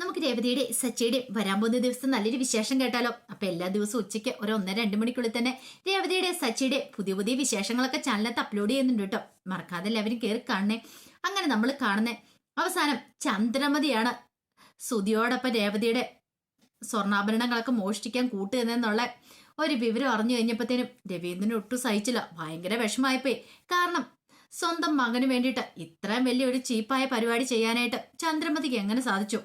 നമുക്ക് രേവതിയുടെ സച്ചിയുടെ വരാൻ പോകുന്ന ദിവസം നല്ലൊരു വിശേഷം കേട്ടാലോ? അപ്പൊ എല്ലാ ദിവസവും ഉച്ചയ്ക്ക് ഒരു ഒന്നര രണ്ട് മണിക്കുള്ളിൽ തന്നെ രേവതിയുടെ സച്ചിയുടെ പുതിയ പുതിയ വിശേഷങ്ങളൊക്കെ ചാനലിനകത്ത് അപ്ലോഡ് ചെയ്യുന്നുണ്ട് കേട്ടോ. മറക്കാതെ എല്ലാവരും കയറി കാണണേ. അങ്ങനെ നമ്മൾ കാണുന്നേ അവസാനം ചന്ദ്രമതിയാണ് സുതിയോടൊപ്പം രേവതിയുടെ സ്വർണാഭരണങ്ങളൊക്കെ മോഷ്ടിക്കാൻ കൂട്ടുകയെന്നുള്ള ഒരു വിവരം അറിഞ്ഞു കഴിഞ്ഞപ്പോഴത്തേനും രവീന്ദ്രന് ഒട്ടും സഹിച്ചില്ല. ഭയങ്കര വിഷമായിപ്പോയി കാരണം സ്വന്തം മകന് വേണ്ടിയിട്ട് ഇത്രയും വലിയൊരു ചീപ്പായ പരിപാടി ചെയ്യാനായിട്ട് ചന്ദ്രമതിക്ക് എങ്ങനെ സാധിച്ചു?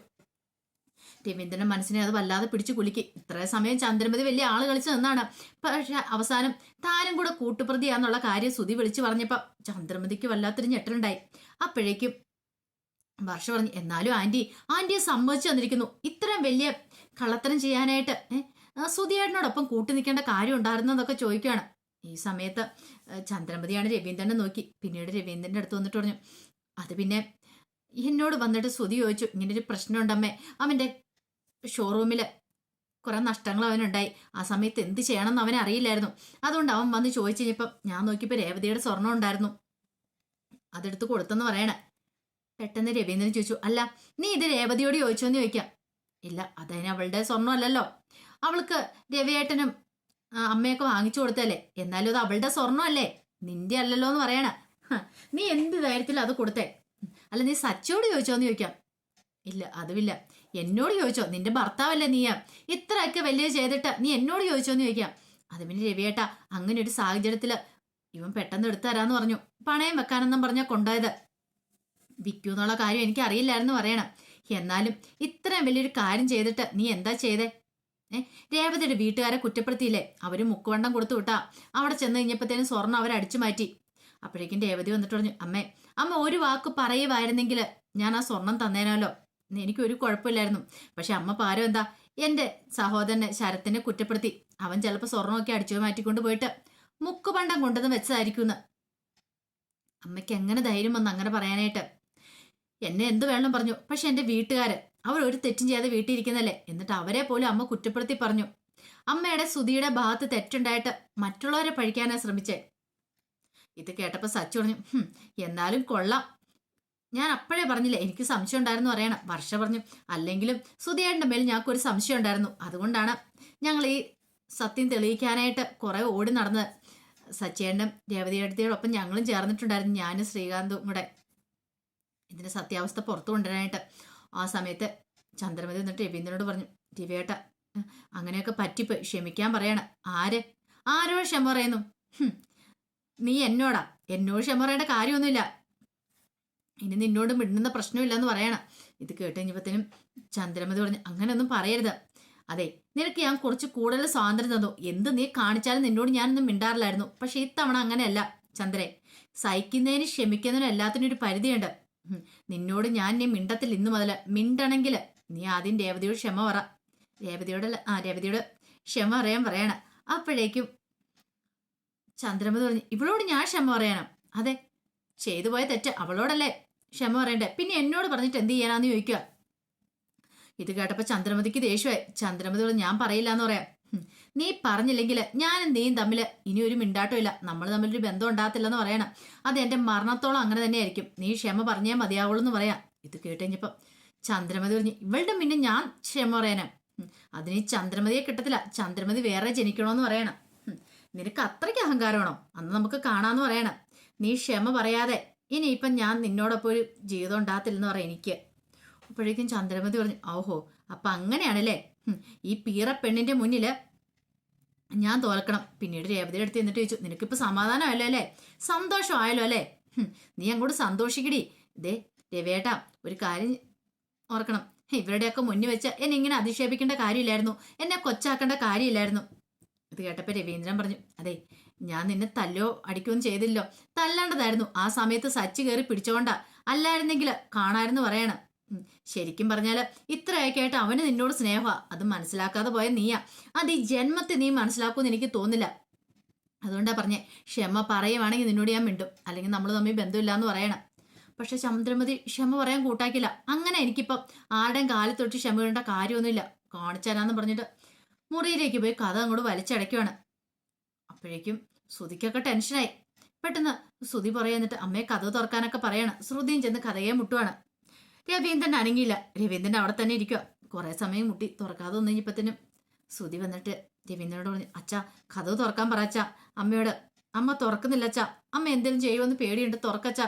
രവീന്ദ്രന്റെ മനസ്സിനെ അത് വല്ലാതെ പിടിച്ചു കുലുക്കി. ഇത്ര സമയം ചന്ദ്രമതി വലിയ ആൾ കളിച്ചു നിന്നാണ്. പക്ഷെ അവസാനം താനും കൂടെ കൂട്ടുപ്രതിയാന്നുള്ള കാര്യം സുതി വിളിച്ചു പറഞ്ഞപ്പോ ചന്ദ്രമതിക്ക് വല്ലാത്തൊരു ഞെട്ടലുണ്ടായി. അപ്പോഴേക്കും വർഷ പറഞ്ഞു എന്നാലും ആന്റി ആന്റിയെ സമ്മതിച്ചു തന്നിരിക്കുന്നു. ഇത്രയും വലിയ കള്ളത്തരം ചെയ്യാനായിട്ട് സുധിയേട്ടനോടൊപ്പം കൂട്ടു നിൽക്കേണ്ട കാര്യം ഉണ്ടായിരുന്നതൊക്കെ ചോദിക്കുകയാണ്. ഈ സമയത്ത് ചന്ദ്രമതിയാണ് രവീന്ദ്രനെ നോക്കി. പിന്നീട് രവീന്ദ്രന്റെ അടുത്ത് വന്നിട്ട് പറഞ്ഞു അത് പിന്നെ എന്നോട് വന്നിട്ട് ശ്രുതി ചോദിച്ചു ഇങ്ങനൊരു പ്രശ്നമുണ്ടമ്മേ. അവന്റെ ഷോറൂമിൽ കുറെ നഷ്ടങ്ങൾ അവനുണ്ടായി. ആ സമയത്ത് എന്ത് ചെയ്യണമെന്ന് അവൻ അറിയില്ലായിരുന്നു. അതുകൊണ്ട് അവൻ വന്ന് ചോദിച്ചു കഴിഞ്ഞപ്പം ഞാൻ നോക്കിയപ്പോൾ രേവതിയുടെ സ്വർണം ഉണ്ടായിരുന്നു. അതെടുത്ത് കൊടുത്തെന്ന് പറയണേ. പെട്ടെന്ന് രവീന്ദ്രൻ ചോദിച്ചു അല്ല നീ ഇത് രേവതിയോട് ചോദിച്ചോന്ന് ചോദിക്കാം. ഇല്ല അതതിന് അവളുടെ സ്വർണമല്ലല്ലോ. അവൾക്ക് രവിയേട്ടനും അമ്മയൊക്കെ വാങ്ങിച്ചു കൊടുത്തല്ലേ എന്നാലും അത് അവളുടെ സ്വർണമല്ലേ. നിന്റെ അല്ലല്ലോ എന്ന് പറയണ. നീ എന്ത് ധൈര്യത്തിൽ അത് കൊടുത്തേ? അല്ല നീ സച്ചോട് ചോദിച്ചോന്ന് ചോദിക്കാം. ഇല്ല അതുമില്ല. എന്നോട് ചോദിച്ചോ നിന്റെ ഭർത്താവല്ലേ നീയ? ഇത്രയൊക്കെ വലിയ ചെയ്തിട്ട് നീ എന്നോട് ചോദിച്ചോന്ന് ചോദിക്കാം. അത് പിന്നെ രവിയേട്ടാ അങ്ങനെ ഒരു സാഹചര്യത്തിൽ ഇവൻ പെട്ടെന്ന് എടുത്തു തരാന്ന് പറഞ്ഞു. പണയം വെക്കാനെന്നും പറഞ്ഞാ കൊണ്ടുപോയത്. വിൽക്കൂ എന്നുള്ള കാര്യം എനിക്ക് അറിയില്ലായിരുന്നു പറയണം. എന്നാലും ഇത്രയും വലിയൊരു കാര്യം ചെയ്തിട്ട് നീ എന്താ ചെയ്തേ? ഏ രേവതിയുടെ വീട്ടുകാരെ കുറ്റപ്പെടുത്തിയില്ലേ? അവർ മുക്കുവണ്ടം കൊടുത്തു വിട്ടാ. അവിടെ ചെന്ന് കഴിഞ്ഞപ്പോഴത്തേനും സ്വർണം അവർ അടിച്ചു മാറ്റി. അപ്പോഴേക്കും രേവതി വന്നിട്ട് പറഞ്ഞു അമ്മേ അമ്മ ഒരു വാക്ക് പറയുമായിരുന്നെങ്കിൽ ഞാൻ ആ സ്വർണം തന്നേനല്ലോ എനിക്കൊരു കുഴപ്പമില്ലായിരുന്നു. പക്ഷെ അമ്മ പാരം എന്താ? എന്റെ സഹോദരനെ ശരത്തിനെ കുറ്റപ്പെടുത്തി. അവൻ ചിലപ്പോൾ സ്വർണമൊക്കെ അടിച്ചു മാറ്റിക്കൊണ്ട് പോയിട്ട് മുക്കുപണ്ടം കൊണ്ടുവന്ന് വെച്ചതായിരിക്കും അമ്മയ്ക്ക് എങ്ങനെ ധൈര്യം വന്ന് അങ്ങനെ പറയാനായിട്ട്? എന്നെ എന്ത് വേണം പറഞ്ഞു. പക്ഷെ എന്റെ വീട്ടുകാര് അവർ ഒരു തെറ്റും ചെയ്യാതെ വീട്ടിൽ ഇരിക്കുന്നല്ലേ? എന്നിട്ട് അവരെ പോലും അമ്മ കുറ്റപ്പെടുത്തി പറഞ്ഞു. അമ്മയുടെ സുധിയുടെ ഭാഗത്ത് തെറ്റുണ്ടായിട്ട് മറ്റുള്ളവരെ പഴിക്കാനാണ് ശ്രമിച്ചേ. ഇത് കേട്ടപ്പോ സച്ചു പറഞ്ഞു "ഹും, എന്നാലും കൊള്ളാം. ഞാൻ അപ്പോഴേ പറഞ്ഞില്ലേ എനിക്ക് സംശയം ഉണ്ടായിരുന്നു പറയണം. വർഷ പറഞ്ഞു അല്ലെങ്കിലും സുധിയേട്ടന്റെ മേൽ ഞങ്ങൾക്കൊരു സംശയം ഉണ്ടായിരുന്നു. അതുകൊണ്ടാണ് ഞങ്ങൾ ഈ സത്യം തെളിയിക്കാനായിട്ട് കുറെ ഓടി നടന്നത്. സച്ചേണ്ടും രേവതിയേട്ടത്തിയോടൊപ്പം ഞങ്ങളും ചേർന്നിട്ടുണ്ടായിരുന്നു ഞാനും ശ്രീകാന്തും കൂടെ. ഇതിന്റെ സത്യാവസ്ഥ പുറത്തു കൊണ്ടുവരാനായിട്ട്. ആ സമയത്ത് ചന്ദ്രമതി എന്നിട്ട് രവീന്ദ്രനോട് പറഞ്ഞു രവിയേട്ട അങ്ങനെയൊക്കെ പറ്റിപ്പോയി ക്ഷമിക്കാൻ പറയണ. ആര്? ആരോട് ക്ഷമ പറയുന്നു? നീ എന്നോടാ. എന്നോട് ക്ഷമ പറയേണ്ട കാര്യമൊന്നുമില്ല. ഇനി നിന്നോട് മിണ്ടുന്ന പ്രശ്നമില്ലെന്ന് പറയണം. ഇത് കേട്ട് കഴിഞ്ഞപ്പോഴത്തേനും ചന്ദ്രമതി പറഞ്ഞു അങ്ങനെയൊന്നും പറയരുത്. അതെ നിനക്ക് ഞാൻ കുറച്ച് കൂടുതൽ സ്വാതന്ത്ര്യം തന്നു. എന്ത് നീ കാണിച്ചാലും നിന്നോട് ഞാനൊന്നും മിണ്ടാറില്ലായിരുന്നു. പക്ഷെ ഇത്തവണ അങ്ങനെയല്ല ചന്ദ്രൻ സഹിക്കുന്നതിന് ക്ഷമിക്കുന്നതിനും എല്ലാത്തിനും ഒരു പരിധിയുണ്ട്. നിന്നോട് ഞാൻ നീ മിണ്ടത്തിൽ ഇന്നു മുതൽ മിണ്ടണെങ്കിൽ നീ ആദ്യം രേവതിയോട് ക്ഷമ പറ. രേവതിയോട് ആ രേവതിയോട് ക്ഷമ പറയാൻ പറയണം. അപ്പോഴേക്കും ചന്ദ്രമതി പറഞ്ഞു ഇവളോട് ഞാൻ ക്ഷമ പറയണം. അതെ ചെയ്തു പോയ തെറ്റ് അവളോടല്ലേ? ക്ഷമ പറയണ്ടേ? പിന്നെ എന്നോട് പറഞ്ഞിട്ട് എന്ത് ചെയ്യാനാന്ന് ചോദിക്കുക? ഇത് കേട്ടപ്പോ ചന്ദ്രമതിക്ക് ദേഷ്യമായി. ചന്ദ്രമതി പറഞ്ഞു ഞാൻ പറയില്ല എന്ന് പറയാം നീ പറഞ്ഞില്ലെങ്കിൽ ഞാനും നീയും തമ്മിൽ ഇനി ഒരു മിണ്ടാട്ടം ഇല്ല. നമ്മൾ തമ്മിലൊരു ബന്ധം ഉണ്ടാകത്തില്ലെന്ന് പറയണം. അത് എന്റെ മരണത്തോളം അങ്ങനെ തന്നെയായിരിക്കും. നീ ക്ഷമ പറഞ്ഞേ മതിയാവുള്ളൂ എന്ന് പറയാം. ഇത് കേട്ടുകഴിഞ്ഞപ്പം ചന്ദ്രമതി പറഞ്ഞു ഇവളുടെ പിന്നെ ഞാൻ ക്ഷമ പറയാനാ? അതിന് ചന്ദ്രമതിയെ കിട്ടത്തില്ല. ചന്ദ്രമതി വേറെ ജനിക്കണോന്ന് പറയണം. നിനക്ക് അത്രയ്ക്ക് അഹങ്കാരമാണോ അന്ന് നമുക്ക് കാണാന്ന് പറയണം. നീ ക്ഷമ പറയാതെ ഇനിയിപ്പം ഞാൻ നിന്നോടൊപ്പം ഒരു ജീവിതം ഉണ്ടാകത്തില്ലെന്ന് പറയാം എനിക്ക്. അപ്പോഴേക്കും ചന്ദ്രമതി പറഞ്ഞു ഓഹോ അപ്പം അങ്ങനെയാണല്ലേ? ഈ പീറ പെണ്ണിന്റെ മുന്നിൽ ഞാൻ തോൽക്കണം. പിന്നീട് രേവതിയുടെ അടുത്ത് എന്നിട്ട് ചോദിച്ചു നിനക്കിപ്പോൾ സമാധാനമായല്ലോ അല്ലേ? സന്തോഷമായല്ലോ അല്ലേ? നീ അങ്ങോട്ട് സന്തോഷിക്കടി. ദേ രവേട്ടാ ഒരു കാര്യം ഓർക്കണം. ഇവരുടെയൊക്കെ മുന്നിൽ വെച്ച് എന്നെ ഇങ്ങനെ അധിക്ഷേപിക്കേണ്ട കാര്യമില്ലായിരുന്നു. എന്നെ കൊച്ചാക്കേണ്ട കാര്യമില്ലായിരുന്നു. ഇത് കേട്ടപ്പോൾ രവീന്ദ്രൻ പറഞ്ഞു അതെ ഞാൻ നിന്നെ തല്ലോ അടിക്കുകയും ചെയ്തില്ലോ തല്ലേണ്ടതായിരുന്നു. ആ സമയത്ത് സച്ച് കയറി പിടിച്ചോണ്ടാ. അല്ലായിരുന്നെങ്കിൽ കാണായിരുന്നു പറയണം. ശരിക്കും പറഞ്ഞാൽ ഇത്രയൊക്കെ ആയിട്ട് അവന് നിന്നോട് സ്നേഹമാ അത് മനസ്സിലാക്കാതെ പോയ നീയാ. അത് ഈ ജന്മത്തെ നീ മനസ്സിലാക്കുമെന്ന് എനിക്ക് തോന്നില്ല അതുകൊണ്ടാ പറഞ്ഞേ ക്ഷമ പറയുവാണെങ്കിൽ നിന്നോട് ഞാൻ മിണ്ടും. അല്ലെങ്കിൽ നമ്മൾ തമ്മിൽ ബന്ധമില്ല എന്ന് പറയണം. പക്ഷെ ചന്ദ്രമതി ക്ഷമ പറയാൻ കൂട്ടാക്കില്ല. അങ്ങനെ എനിക്കിപ്പം ആരുടെയും കാലിൽ തൊട്ട് ക്ഷമ വേണ്ട കാര്യമൊന്നുമില്ല. കാണിച്ചാലാന്ന് പറഞ്ഞിട്ട് മുറിയിലേക്ക് പോയി കഥ അങ്ങോട്ട് വലിച്ചടയ്ക്കുവാണ്. അപ്പോഴേക്കും ശ്രുതിക്കൊക്കെ ടെൻഷനായി. പെട്ടെന്ന് ശ്രുതി പറയാ എന്നിട്ട് അമ്മയെ കഥ തുറക്കാനൊക്കെ പറയണം. ശ്രുതിയും ചെന്ന് കഥയെ മുട്ടുവാണ്. രവീന്ദ്രൻ അനങ്ങിയില്ല. രവീന്ദ്രൻ അവിടെ തന്നെ ഇരിക്കുക കുറെ സമയം മുട്ടി. തുറക്കാതെ ഒന്നും ഇപ്പത്തിനും ശ്രുതി വന്നിട്ട് രവീന്ദ്രനോട് പറഞ്ഞു അച്ഛാ കഥ തുറക്കാൻ പറച്ചാ അമ്മയോട് അമ്മ തുറക്കുന്നില്ല അച്ഛാ. അമ്മ എന്തെങ്കിലും ചെയ്യുമെന്ന് പേടിയുണ്ട്. തുറക്കച്ച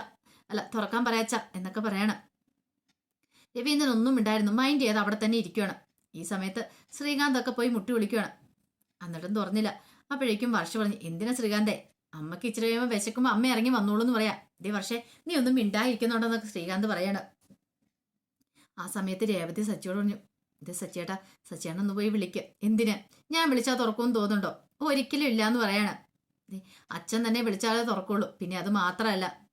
അല്ല തുറക്കാൻ പറയാച്ച എന്നൊക്കെ പറയണം. രവീന്ദ്രൻ ഒന്നും ഉണ്ടായിരുന്നു മൈൻഡ് ചെയ്ത് അവിടെ തന്നെ ഇരിക്കുകയാണ് ഈ സമയത്ത് ശ്രീകാന്ത് ഒക്കെ പോയി മുട്ടി വിളിക്കുകയാണ് എന്നിട്ടും തുറന്നില്ല. അപ്പോഴേക്കും വർഷ പറഞ്ഞു എന്തിനാ ശ്രീകാന്തേ? അമ്മയ്ക്ക് ഇച്ചിരി കഴിയുമ്പോൾ വിശക്കുമ്പോൾ അമ്മ ഇറങ്ങി വന്നോളൂ എന്ന് പറയാം. ഇതേ വർഷേ നീ ഒന്നും മിണ്ടായിരിക്കുന്നുണ്ടെന്നൊക്കെ ശ്രീകാന്ത് പറയാണ്. ആ സമയത്ത് രേവതി സച്ചിയോട് പറഞ്ഞു ഇത് സച്ചിയേട്ടാ സച്ചിയേട്ടൻ ഒന്ന് പോയി വിളിക്കുക എന്തിന്? ഞാൻ വിളിച്ചാൽ തുറക്കുമെന്ന് തോന്നുന്നുണ്ടോ? ഒരിക്കലും ഇല്ല എന്ന് പറയാണ്. ദേ, അച്ഛൻ തന്നെ വിളിച്ചാലേ തുറക്കുള്ളൂ. പിന്നെ അത് മാത്രമല്ല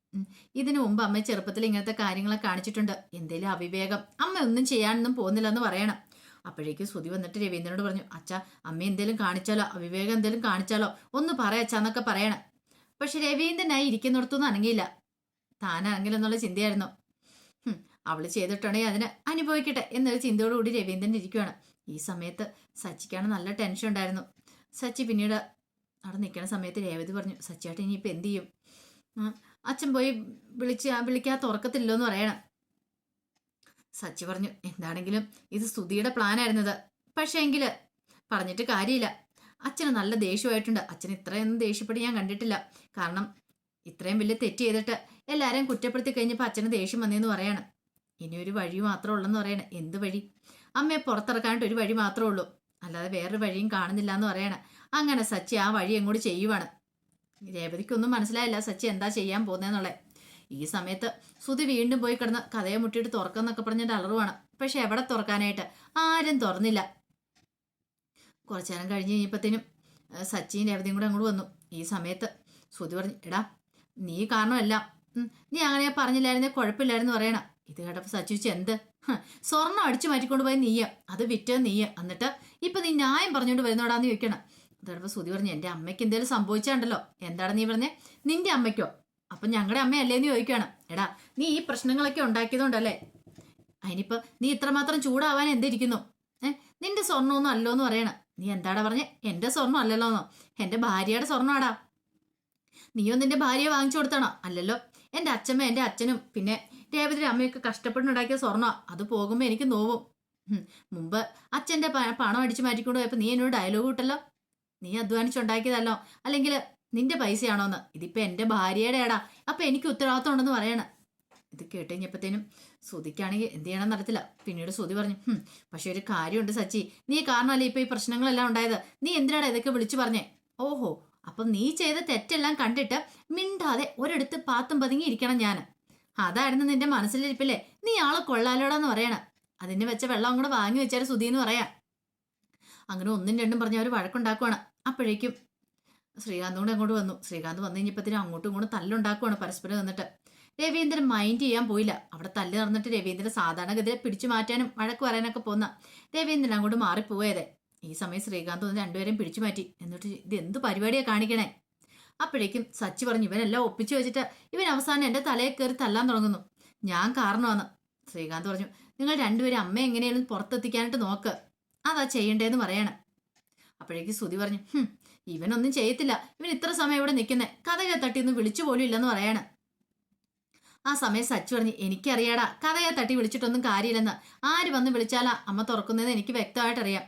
ഇതിനു മുമ്പ് അമ്മ ചെറുപ്പത്തിൽ ഇങ്ങനത്തെ കാര്യങ്ങളൊക്കെ കാണിച്ചിട്ടുണ്ട്. എന്തേലും അവിവേകം. അമ്മ ഒന്നും ചെയ്യാനൊന്നും പോകുന്നില്ല എന്ന് പറയണം. അപ്പോഴേക്കും ശ്രുതി വന്നിട്ട് രവീന്ദ്രനോട് പറഞ്ഞു അച്ഛ അമ്മ എന്തേലും കാണിച്ചാലോ? അവിവേകം എന്തേലും കാണിച്ചാലോ? ഒന്ന് പറയച്ചാന്നൊക്കെ പറയണം. പക്ഷെ രവീന്ദ്രനായി ഇരിക്കുന്നിടത്തൊന്നും അനങ്ങിയില്ല. താനണെങ്കിലെന്നുള്ള ചിന്തയായിരുന്നു. അവൾ ചെയ്തിട്ടുണ്ടെങ്കിൽ അതിന് അനുഭവിക്കട്ടെ എന്നൊരു ചിന്തയോടുകൂടി രവീന്ദ്രൻ ഇരിക്കുകയാണ് ഈ സമയത്ത് സച്ചിക്കാണ് നല്ല ടെൻഷൻ ഉണ്ടായിരുന്നു. സച്ചി പിന്നീട് അവിടെ നിൽക്കുന്ന സമയത്ത് രേവതി പറഞ്ഞു സച്ചിയായിട്ട് ഇനിയിപ്പോൾ എന്ത് ചെയ്യും? അച്ഛൻ പോയി വിളിച്ച് വിളിക്കാത്ത തുറക്കത്തില്ലോ എന്ന് പറയണം. സച്ചി പറഞ്ഞു എന്താണെങ്കിലും ഇത് സ്തുതിയുടെ പ്ലാനായിരുന്നത് പക്ഷേ എങ്കിൽ പറഞ്ഞിട്ട് കാര്യമില്ല. അച്ഛന് നല്ല ദേഷ്യമായിട്ടുണ്ട്. അച്ഛൻ ഇത്രയൊന്നും ദേഷ്യപ്പെട്ട് ഞാൻ കണ്ടിട്ടില്ല. കാരണം ഇത്രയും വലിയ തെറ്റ് ചെയ്തിട്ട് എല്ലാവരെയും കുറ്റപ്പെടുത്തി കഴിഞ്ഞപ്പോൾ അച്ഛന് ദേഷ്യം വന്നേന്ന് പറയാണ്. ഇനി ഒരു വഴി മാത്രമേ ഉള്ളെന്ന് പറയണേ. എന്ത് വഴി? അമ്മയെ പുറത്തിറക്കാനായിട്ട് ഒരു വഴി മാത്രമേ ഉള്ളൂ. അല്ലാതെ വേറൊരു വഴിയും കാണുന്നില്ല എന്ന് പറയണേ. അങ്ങനെ സച്ചി ആ വഴി എങ്ങോട്ട് ചെയ്യുവാണ്? രേവതിക്കൊന്നും മനസ്സിലായില്ല സച്ചി എന്താ ചെയ്യാൻ പോകുന്നതെന്നുള്ളത് ഈ സമയത്ത് സുതി വീണ്ടും പോയി കിടന്ന് കഥയെ മുട്ടിയിട്ട് തുറക്കെന്നൊക്കെ പറഞ്ഞിട്ട് അലറുവാണ്. പക്ഷെ എവിടെ തുറക്കാനായിട്ട്? ആരും തുറന്നില്ല. കുറച്ചു നേരം കഴിഞ്ഞ് കഴിഞ്ഞപ്പത്തേനും സച്ചിൻ രേവതിയും കൂടെ അങ്ങോട്ട് വന്നു. ഈ സമയത്ത് സുതി പറഞ്ഞു എടാ നീ കാരണമല്ല. നീ അങ്ങനെ പറഞ്ഞില്ലായിരുന്നേ കുഴപ്പമില്ലായിരുന്നു പറയണ. ഇത് കേട്ടപ്പോൾ സച്ചിച്ച് എന്ത്? സ്വർണം അടിച്ചു മാറ്റിക്കൊണ്ട് പോയി നീയ അത് വിറ്റത് നീയ. എന്നിട്ട് ഇപ്പൊ നീ ന്യായം പറഞ്ഞുകൊണ്ട് വരുന്നോടാന്ന് ചോദിക്കണം. അതോടൊപ്പം സുതി പറഞ്ഞു എന്റെ അമ്മയ്ക്ക് എന്തെങ്കിലും സംഭവിച്ചാണ്ടല്ലോ. എന്താണ് നീ പറഞ്ഞേ? നിന്റെ അമ്മയ്ക്കോ? അപ്പൊ ഞങ്ങളുടെ അമ്മയല്ലേന്ന് ചോദിക്കുകയാണ് എടാ നീ ഈ പ്രശ്നങ്ങളൊക്കെ ഉണ്ടാക്കിയതുകൊണ്ടല്ലേ അതിനിപ്പോ നീ ഇത്രമാത്രം ചൂടാവാൻ എന്തിരിക്കുന്നു? ഏഹ് നിന്റെ സ്വർണമൊന്നും അല്ലോ എന്ന് പറയണ. നീ എന്താടാ പറഞ്ഞേ? എന്റെ സ്വർണം അല്ലല്ലോന്നോ? എന്റെ ഭാര്യയുടെ സ്വർണമാടാ നീയോ നിന്റെ ഭാര്യയെ വാങ്ങിച്ചു കൊടുത്തണോ? അല്ലല്ലോ. എന്റെ അച്ഛമ്മ എന്റെ അച്ഛനും പിന്നെ രേവതിയുടെ അമ്മയൊക്കെ കഷ്ടപ്പെട്ടുണ്ടാക്കിയ സ്വർണ. അത് പോകുമ്പോ എനിക്ക് നോവും. മുമ്പ് അച്ഛന്റെ പ- പണം അടിച്ചു മാറ്റിക്കൊണ്ട് പോയപ്പോ നീ എന്നോട് ഡയലോഗ് കിട്ടല്ലോ നീ അധ്വാനിച്ചുണ്ടാക്കിയതല്ലോ? അല്ലെങ്കിൽ നിന്റെ പൈസയാണോന്ന്? ഇതിപ്പോ എന്റെ ഭാര്യയുടെ ഏടാ അപ്പൊ എനിക്ക് ഉത്തരവാദിത്വം ഉണ്ടെന്ന് പറയണ. ഇത് കേട്ടുകഴിഞ്ഞപ്പോഴത്തേനും സുതിക്കാണെങ്കിൽ എന്ത് ചെയ്യണമെന്ന് അറിയത്തില്ല. പിന്നീട് സുതി പറഞ്ഞു "ഹും, പക്ഷെ ഒരു കാര്യമുണ്ട് സച്ചി. നീ കാരണമല്ലേ ഇപ്പൊ ഈ പ്രശ്നങ്ങളെല്ലാം ഉണ്ടായത്? നീ എന്തിനാടാ ഇതൊക്കെ വിളിച്ചു പറഞ്ഞേ? ഓഹോ അപ്പൊ നീ ചെയ്ത തെറ്റെല്ലാം കണ്ടിട്ട് മിണ്ടാതെ ഒരിടത്ത് പാത്തും പതുങ്ങി ഇരിക്കണം ഞാൻ അതായിരുന്നു നിന്റെ മനസ്സിലിരിപ്പില്ലേ? നീ ആളെ കൊള്ളാലോടാന്ന് പറയണം. അതിന് വെച്ച വെള്ളം അങ്ങോട്ട് വാങ്ങി വെച്ചാൽ സുധീന്ന് പറയാം. അങ്ങനെ ഒന്നും രണ്ടും പറഞ്ഞ് അവർ വഴക്കുണ്ടാക്കുവാണ്. അപ്പോഴേക്കും ശ്രീകാന്ത് കൂടെ അങ്ങോട്ട് വന്നു. ശ്രീകാന്ത് വന്നു കഴിഞ്ഞപ്പത്തിന് അങ്ങോട്ടും ഇങ്ങോട്ടും തല്ലുണ്ടാക്കുവാണ് പരസ്പരം നിന്നിട്ട് രവീന്ദ്രൻ മൈൻഡ് ചെയ്യാൻ പോയില്ല. അവിടെ തല്ല് നടന്നിട്ട് രവീന്ദ്രൻ സാധാരണഗതിയെ പിടിച്ചു മാറ്റാനും വഴക്ക് പറയാനൊക്കെ പോന്ന രവീന്ദ്രൻ അങ്ങോട്ട് മാറിപ്പോയതെ. ഈ സമയം ശ്രീകാന്ത് വന്ന് രണ്ടുപേരെയും പിടിച്ചു മാറ്റി. എന്നിട്ട് ഇത് എന്ത് പരിപാടിയാണ് കാണിക്കണേ? അപ്പോഴേക്കും സച്ചി പറഞ്ഞു ഇവനെല്ലാം ഒപ്പിച്ചു വെച്ചിട്ട് ഇവൻ അവസാനം എന്റെ തലയെ കയറി തല്ലാൻ തുടങ്ങുന്നു. ഞാൻ കാരണമാണ് ശ്രീകാന്ത് പറഞ്ഞു നിങ്ങൾ രണ്ടുപേരും അമ്മ എങ്ങനെയാലും പുറത്തെത്തിക്കാനായിട്ട് നോക്ക്. അതാ ചെയ്യണ്ടേന്ന് പറയണ. അപ്പോഴേക്കും സുതി പറഞ്ഞു "ഹും, ഇവനൊന്നും ചെയ്യത്തില്ല. ഇവൻ ഇത്ര സമയം ഇവിടെ നിൽക്കുന്നേ. കഥകെ തട്ടി ഒന്ന് വിളിച്ചു പോലും ഇല്ലെന്ന് പറയാണ്. ആ സമയം സച്ചു പറഞ്ഞു എനിക്കറിയാടാ കഥയെ തട്ടി വിളിച്ചിട്ടൊന്നും കാര്യമില്ലെന്ന്. ആര് വന്ന് വിളിച്ചാലാ അമ്മ തുറക്കുന്നത് എനിക്ക് വ്യക്തമായിട്ട് അറിയാം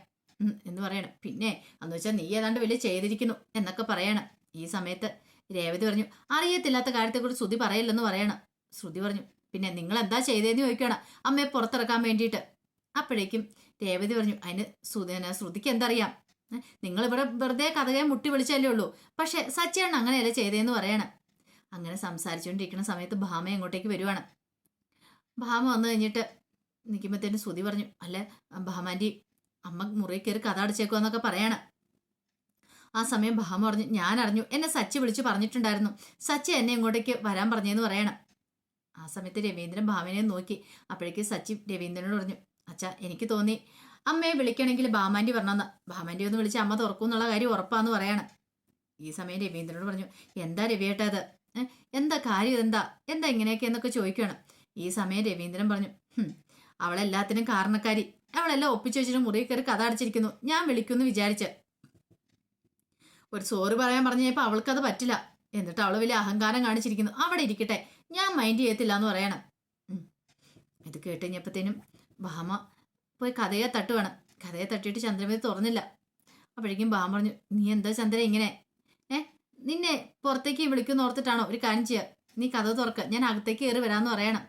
എന്ന് പറയണം. പിന്നെ അന്ന് വെച്ചാൽ നീ ഏതാണ്ട് വലിയ ചെയ്തിരിക്കുന്നു എന്നൊക്കെ പറയണം. ഈ സമയത്ത് രേവതി പറഞ്ഞു അറിയത്തില്ലാത്ത കാര്യത്തെക്കുറിച്ച് ശ്രുതി പറയില്ലെന്ന് പറയണം. ശ്രുതി പറഞ്ഞു പിന്നെ നിങ്ങൾ എന്താ ചെയ്തതെന്ന് ചോദിക്കണം അമ്മയെ പുറത്തിറക്കാൻ വേണ്ടിയിട്ട്. അപ്പോഴേക്കും രേവതി പറഞ്ഞു അതിന് ശ്രുതി ശ്രുതിക്ക് എന്തറിയാം? നിങ്ങൾ ഇവിടെ വെറുതെ കഥകയെ മുട്ടി വിളിച്ചല്ലേ ഉള്ളൂ. പക്ഷെ സച്ചിയാണ് അങ്ങനെയല്ലേ ചെയ്തതെന്ന് പറയണം. അങ്ങനെ സംസാരിച്ചുകൊണ്ടിരിക്കുന്ന സമയത്ത് ഭാമ എങ്ങോട്ടേക്ക് വരുവാണ്. ഭാമ വന്നു കഴിഞ്ഞിട്ട് നിൽക്കുമ്പോഴത്തേനും ശ്രുതി പറഞ്ഞു അല്ല ഭാമാന്റെ അമ്മ മുറി കയറി കഥ അടച്ചേക്കുമെന്നൊക്കെ പറയണം. ആ സമയം ഭാമ പറഞ്ഞു ഞാൻ അറിഞ്ഞു എന്നെ സച്ചി വിളിച്ച് പറഞ്ഞിട്ടുണ്ടായിരുന്നു. സച്ചി എന്നെ ഇങ്ങോട്ടേക്ക് വരാൻ പറഞ്ഞെന്ന് പറയണം. ആ സമയത്ത് രവീന്ദ്രൻ ഭാമനെ നോക്കി. അപ്പോഴേക്ക് സച്ചി രവീന്ദ്രനോട് പറഞ്ഞു അച്ഛാ എനിക്ക് തോന്നി അമ്മയെ വിളിക്കണമെങ്കിൽ ബാമാന്റി പറഞ്ഞെന്ന് ബാമാന്റി ഒന്ന് വിളിച്ച് അമ്മ തുറക്കും എന്നുള്ള കാര്യം ഉറപ്പാന്ന് പറയാണ്. ഈ സമയം രവീന്ദ്രനോട് പറഞ്ഞു എന്താ രവിയേട്ടാ അത് എന്താ കാര്യം എന്താ എന്താ ഇങ്ങനെയൊക്കെ എന്നൊക്കെ ചോദിക്കുകയാണ് ഈ സമയം രവീന്ദ്രൻ പറഞ്ഞു "ഹും, അവളെല്ലാത്തിനും കാരണക്കാരി. അവളെല്ലാം ഒപ്പിച്ചു വെച്ചിട്ട് മുറിയിൽ കയറി കഥ അടച്ചിരിക്കുന്നു. ഞാൻ വിളിക്കുമെന്ന് വിചാരിച്ച്. ഒരു സോറി പറയാൻ പറഞ്ഞപ്പോ അവൾക്കത് പറ്റില്ല. എന്നിട്ട് അവൾ വലിയ അഹങ്കാരം കാണിച്ചിരിക്കുന്നു. അവിടെ ഇരിക്കട്ടെ. ഞാൻ മൈൻഡ് ചെയ്യത്തില്ല എന്ന് പറയണം ഇത് കേട്ടുകഴിഞ്ഞപ്പോഴത്തേനും ബഹമ പോയി കഥയെ തട്ടുവേണം കഥയെ തട്ടിയിട്ട് ചന്ദ്രമതി തുറന്നില്ല. അപ്പോഴേക്കും ബാം പറഞ്ഞു നീ എന്താ ചന്ദ്ര ഇങ്ങനെ? ഏ നിന്നെ പുറത്തേക്ക് വിളിക്കുന്ന ഓർത്തിട്ടാണോ ഒരു കാര്യം ചെയ്യുക നീ കഥ തുറക്കുക ഞാൻ അകത്തേക്ക് കയറി വരാമെന്ന് പറയണം.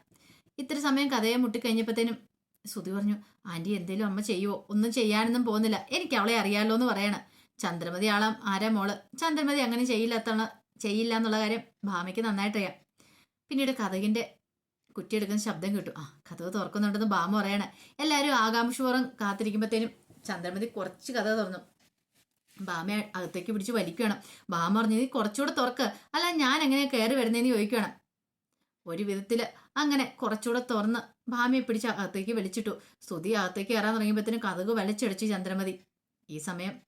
ഇത്ര സമയം കഥയെ മുട്ടിക്കഴിഞ്ഞപ്പോഴത്തേനും ശ്രുതി പറഞ്ഞു ആന്റി എന്തേലും അമ്മ ചെയ്യുവോ? ഒന്നും ചെയ്യാനൊന്നും പോകുന്നില്ല. എനിക്ക് അവളെ അറിയാലോ എന്ന് പറയണം. ചന്ദ്രമതി ആളാം ആരാ മോൾ? ചന്ദ്രമതി അങ്ങനെ ചെയ്യില്ലാത്ത ചെയ്യില്ല എന്നുള്ള കാര്യം ഭാമയ്ക്ക് നന്നായിട്ടറിയാം. പിന്നീട് കഥകിന്റെ കുറ്റിയെടുക്കുന്ന ശബ്ദം കിട്ടും. ആ കഥ തുറക്കുന്നുണ്ടെന്ന് ബാമ പറയണേ. എല്ലാവരും ആകാംക്ഷപൂർവം കാത്തിരിക്കുമ്പോഴത്തേനും ചന്ദ്രമതി കുറച്ച് കഥ തുറന്നു. ബാമയെ അകത്തേക്ക് പിടിച്ച് വലിക്കണം ബാമ പറഞ്ഞു നീ കുറച്ചുകൂടെ തുറക്ക്. അല്ല ഞാൻ എങ്ങനെ കയറി വരുന്നതെന്ന് ചോദിക്കണം ഒരു വിധത്തിൽ അങ്ങനെ കുറച്ചുകൂടെ തുറന്ന് ഭാമിയെ പിടിച്ച് അകത്തേക്ക് വലിച്ചിട്ടു. സ്തുതി അകത്തേക്ക് കയറാൻ തുടങ്ങിയപ്പോഴത്തേനും കഥക് വലിച്ചടിച്ചു ചന്ദ്രമതി. ഈ സമയം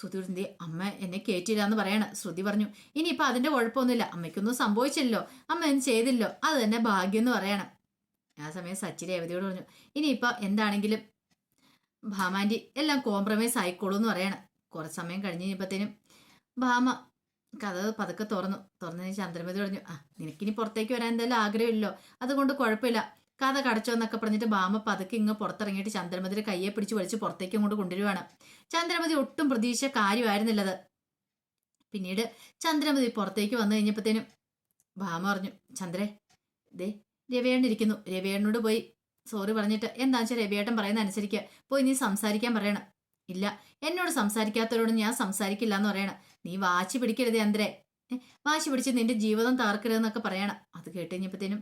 ശ്രുതി അമ്മ എന്നെ കയറ്റിയില്ല എന്ന് പറയാണ്. ശ്രുതി പറഞ്ഞു ഇനിയിപ്പോൾ അതിന്റെ കുഴപ്പമൊന്നുമില്ല. അമ്മയ്ക്കൊന്നും സംഭവിച്ചില്ലല്ലോ. അമ്മ ഒന്നും ചെയ്തില്ലോ അത് തന്നെ ഭാഗ്യം എന്ന് പറയണം. ആ സമയം സച്ചി രേവതിയോട് പറഞ്ഞു ഇനിയിപ്പോൾ എന്താണെങ്കിലും ഭാമാന്റി എല്ലാം കോംപ്രമൈസ് ആയിക്കോളൂ എന്ന് പറയണം. കുറച്ച് സമയം കഴിഞ്ഞ് കഴിഞ്ഞപ്പോഴത്തേനും ഭാമ കഥ പതുക്കെ തുറന്നു. തുറന്നതിന് ചന്ദ്രമതി പറഞ്ഞു ആ നിനക്കിനി പുറത്തേക്ക് വരാൻ എന്തായാലും ആഗ്രഹമില്ലല്ലോ. അതുകൊണ്ട് കുഴപ്പമില്ല. കഥ കടച്ചോ എന്നൊക്കെ പറഞ്ഞിട്ട് ബാമ പതുക്കെ ഇങ്ങ് പുറത്തിറങ്ങിയിട്ട് ചന്ദ്രമതിയുടെ കയ്യെ പിടിച്ച് വലിച്ച് പുറത്തേക്ക് അങ്ങോട്ട് കൊണ്ടുവരുവാണ്. ചന്ദ്രമതി ഒട്ടും പ്രതീക്ഷ കാര്യമായിരുന്നില്ലത്. പിന്നീട് ചന്ദ്രമതി പുറത്തേക്ക് വന്നു കഴിഞ്ഞപ്പോഴത്തേനും ഭാമ പറഞ്ഞു ചന്ദ്രേ ദേ രവിയേട്ടൻ ഇരിക്കുന്നു. രവിയേട്ടനോട് പോയി സോറി പറഞ്ഞിട്ട് എന്താ വെച്ചാൽ രവിയേട്ടൻ പറയുന്ന അനുസരിക്കുക പോയി നീ സംസാരിക്കാൻ പറയണം. ഇല്ല എന്നോട് സംസാരിക്കാത്തവരോട് ഞാൻ സംസാരിക്കില്ല എന്ന് പറയണം. നീ വാശി പിടിക്കരുത് ചന്ദ്രേ. വാശി പിടിച്ച് നിന്റെ ജീവിതം തകർക്കരുതെന്നൊക്കെ പറയണം. അത് കേട്ട് കഴിഞ്ഞപ്പോഴത്തേനും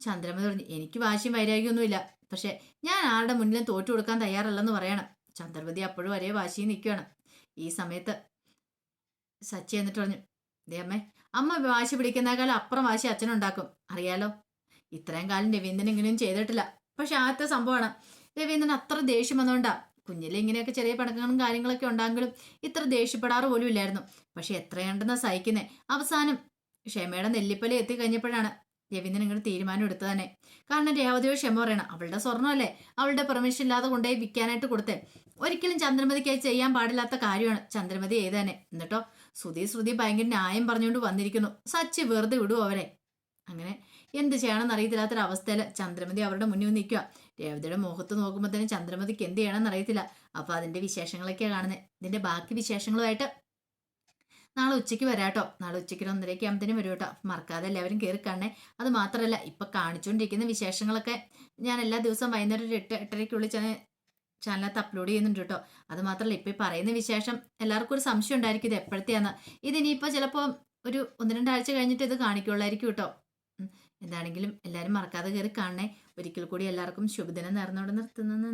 ചന്ദ്രമതി പറഞ്ഞു എനിക്ക് വാശിയും വൈരാഗ്യമൊന്നുമില്ല പക്ഷെ ഞാൻ ആരുടെ മുന്നിലും തോറ്റു കൊടുക്കാൻ തയ്യാറല്ലെന്ന് പറയണം. ചന്ദ്രമതി അപ്പോഴും ഒരേ വാശിയിൽ നിൽക്കുകയാണ്. ഈ സമയത്ത് സച്ചി എന്നിട്ട് പറഞ്ഞു ദേ അമ്മേ അമ്മ വാശി പിടിക്കുന്നേക്കാൾ അപ്പുറം വാശി അച്ഛനുണ്ടാക്കും അറിയാലോ? ഇത്രയും കാലം രവീന്ദ്രൻ ഇങ്ങനെയൊന്നും ചെയ്തിട്ടില്ല. പക്ഷെ ആദ്യത്തെ സംഭവമാണ്. രവീന്ദ്രൻ അത്ര ദേഷ്യം വന്നുകൊണ്ടാ കുഞ്ഞിലെ ഇങ്ങനെയൊക്കെ ചെറിയ പണക്കങ്ങളും കാര്യങ്ങളൊക്കെ ഉണ്ടെങ്കിലും ഇത്ര ദേഷ്യപ്പെടാറ് പോലും ഇല്ലായിരുന്നു. പക്ഷെ എത്രയുണ്ടെന്നാ സഹിക്കുന്നേ. അവസാനം ക്ഷമയുടെ നെല്ലിപ്പല എത്തി കഴിഞ്ഞപ്പോഴാണ് രവീന്ദ്രൻ ഇങ്ങനെ തീരുമാനം എടുത്തു തന്നെ. കാരണം രേവതിയോട് ക്ഷമ പറയണം. അവളുടെ സ്വർണമല്ലേ? അവളുടെ പെർമിഷൻ ഇല്ലാതെ കൊണ്ടുപോയി വിൽക്കാനായിട്ട് കൊടുത്തേ. ഒരിക്കലും ചന്ദ്രമതിക്കായി ചെയ്യാൻ പാടില്ലാത്ത കാര്യമാണ്. ചന്ദ്രമതി ഏതാനെ എന്നിട്ടോ ശ്രുതി ശ്രുതി ഭയങ്കര ന്യായം പറഞ്ഞുകൊണ്ട് വന്നിരിക്കുന്നു. സച്ചി വെറുതെ വിടൂ അവരെ? അങ്ങനെ എന്ത് ചെയ്യണമെന്ന് അറിയത്തില്ലാത്തൊരവസ്ഥയിൽ ചന്ദ്രമതി അവരുടെ മുന്നിൽ നിൽക്കുക രേവതിയുടെ മുഖത്ത് നോക്കുമ്പോൾ തന്നെ ചന്ദ്രമതിക്ക് എന്ത് ചെയ്യണമെന്ന് അറിയത്തില്ല. അപ്പോൾ അതിന്റെ വിശേഷങ്ങളൊക്കെയാണ് കാണുന്നത് ഇതിന്റെ ബാക്കി വിശേഷങ്ങളുമായിട്ട് നാളെ ഉച്ചയ്ക്ക് വരാട്ടോ. നാളെ ഉച്ചയ്ക്ക് ഒന്നരയ്ക്ക് ആകുമ്പത്തേനും വരും കേട്ടോ. മറക്കാതെ എല്ലാവരും കയറി കാണണേ. അത് മാത്രമല്ല ഇപ്പൊ കാണിച്ചുകൊണ്ടിരിക്കുന്ന വിശേഷങ്ങളൊക്കെ ഞാൻ എല്ലാ ദിവസവും വൈകുന്നേരം ഒരു എട്ട് എട്ടരയ്ക്കുള്ളിൽ ചാനലകത്ത് അപ്ലോഡ് ചെയ്യുന്നുണ്ട് കേട്ടോ. അത് മാത്രമല്ല ഇപ്പൊ പറയുന്ന വിശേഷം എല്ലാവർക്കും ഒരു സംശയം ഉണ്ടായിരിക്കും ഇത് എപ്പോഴത്തെയാന്ന്. ഇതിനിപ്പോ ചിലപ്പോ ഒരു ഒന്ന് രണ്ടാഴ്ച കഴിഞ്ഞിട്ട് ഇത് കാണിക്കുള്ളായിരിക്കും കേട്ടോ. എന്താണെങ്കിലും എല്ലാവരും മറക്കാതെ കയറി കാണണേ. ഒരിക്കൽ കൂടി എല്ലാവർക്കും ശുഭദിനം നേർന്നുകൊണ്ട് നിർത്തുന്നു.